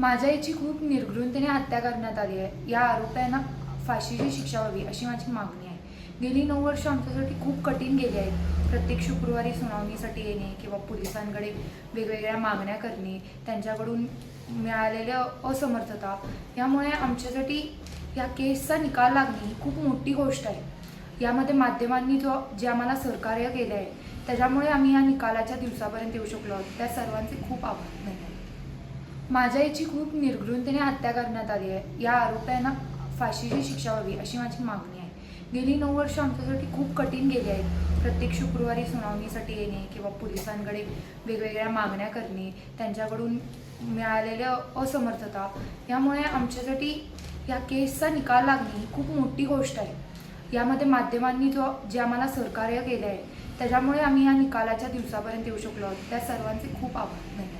माझ्या याची खूप निर्घृणतेने हत्या करण्यात आली आहे. या आरोप्यांना फाशीची शिक्षा व्हावी अशी माझी मागणी आहे. गेली नऊ वर्ष आमच्यासाठी खूप कठीण गेली आहेत प्रत्येक शुक्रवारी सुनावणीसाठी येणे किंवा पोलिसांकडे वेगवेगळ्या मागण्या करणे त्यांच्याकडून मिळालेल्या असमर्थता यामुळे आमच्यासाठी या केसचा निकाल लागणे ही खूप मोठी गोष्ट आहे. यामध्ये माध्यमांनी जो जे आम्हाला सहकार्य केलं आहे त्याच्यामुळे आम्ही या निकालाच्या दिवसापर्यंत येऊ शकलो आहोत. त्या सर्वांचे खूप आभार. धन्यवाद. माझ्या याची खूप निर्घृणतेने हत्या करण्यात आली आहे. या आरोप्यांना फाशीची शिक्षा व्हावी अशी माझी मागणी आहे. गेली नऊ वर्ष आमच्यासाठी खूप कठीण गेली आहेत प्रत्येक शुक्रवारी सुनावणीसाठी येणे किंवा पोलिसांकडे वेगवेगळ्या मागण्या करणे त्यांच्याकडून मिळालेल्या असमर्थता यामुळे आमच्यासाठी या केसचा निकाल लागणे ही खूप मोठी गोष्ट आहे. यामध्ये माध्यमांनी जो जे आम्हाला सहकार्य केलं आहे त्याच्यामुळे आम्ही या निकालाच्या दिवसापर्यंत येऊ शकलो आहोत. त्या सर्वांचे खूप आभार. धन्यवाद.